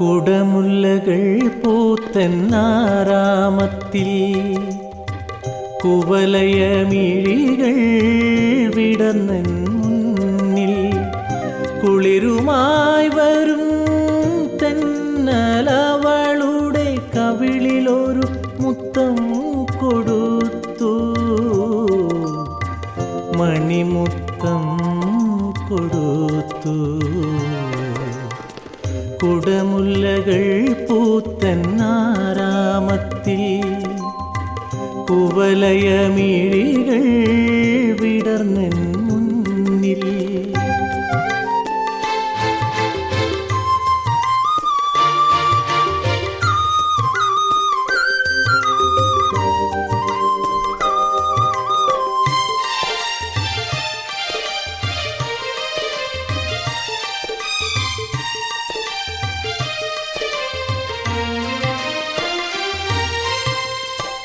കുടമുല്ലകൾ പൂത്തന്നാറാമത്തിൽ കുവലയമിഴികൾ വിടന്നൻ മുന്നിൽ. കുളിരുമായി വരും തെന്നലവളുടെ കവിളിലൊരു മുത്തം കൊടുത്തു. മണിമുത്തം കൊടുത്തു. കുടമുല്ലകൾ പൂത്തന്നാറാമത്തിൽ കുവലയമീഴികൾ വിടർന്നെൻ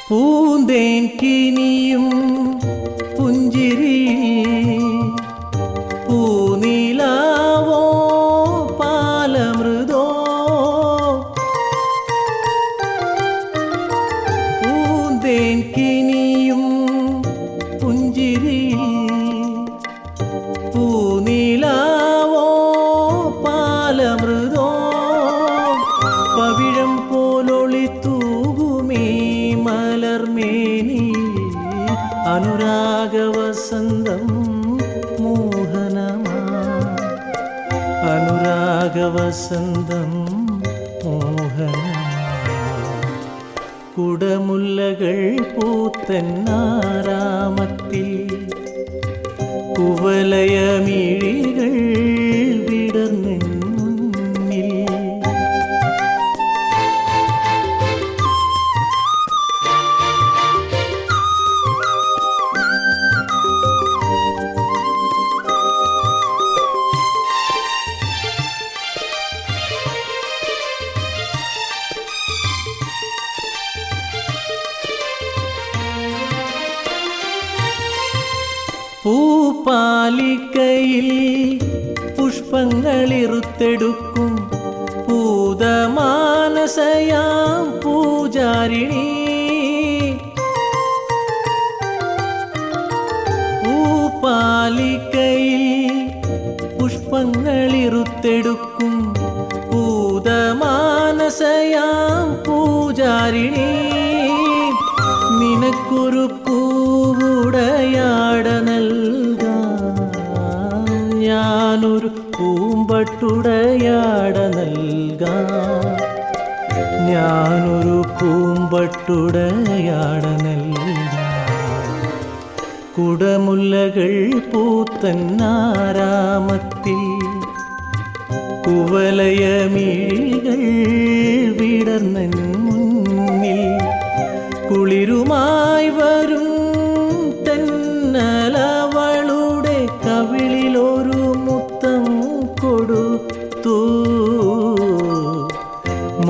பூந்தேன் கினியும் புஞ்சிரி. பூநிலாவோ பாலமிருதோ. பூந்தேன் கினியும் புஞ்சிரி. பூநிலா അനുരാഗവസന്തം മോഹനമാ. അനുരാഗവസന്തം മോഹനമാ. കുടമുല്ലകൾ പൂത്തന്നാരാമത്തിൽ കുവലയമിഴികൾ പൂപ്പാലിക്കയിൽ പുഷ്പങ്ങളിറുത്തെടുക്കും പൂതമാനസയാം പൂജാരിണി. പൂപ്പാലിക്കയിൽ പുഷ്പങ്ങളിറുത്തെടുക്കും പൂതമാനസയാം പൂജാരിണി. നിനക്കൊരു പൂമ്പട്ടുടയാട നൽകാം ഞാനൊരു പൂമ്പട്ടുടയാട നൽകാം കുടമുല്ലകൾ പൂത്തന്നാറാമത്തിൽ കുവലയമിഴികൾ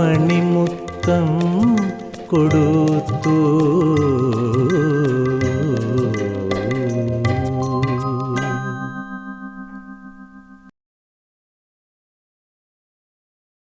മണിമുത്തം കൊടുത്തു.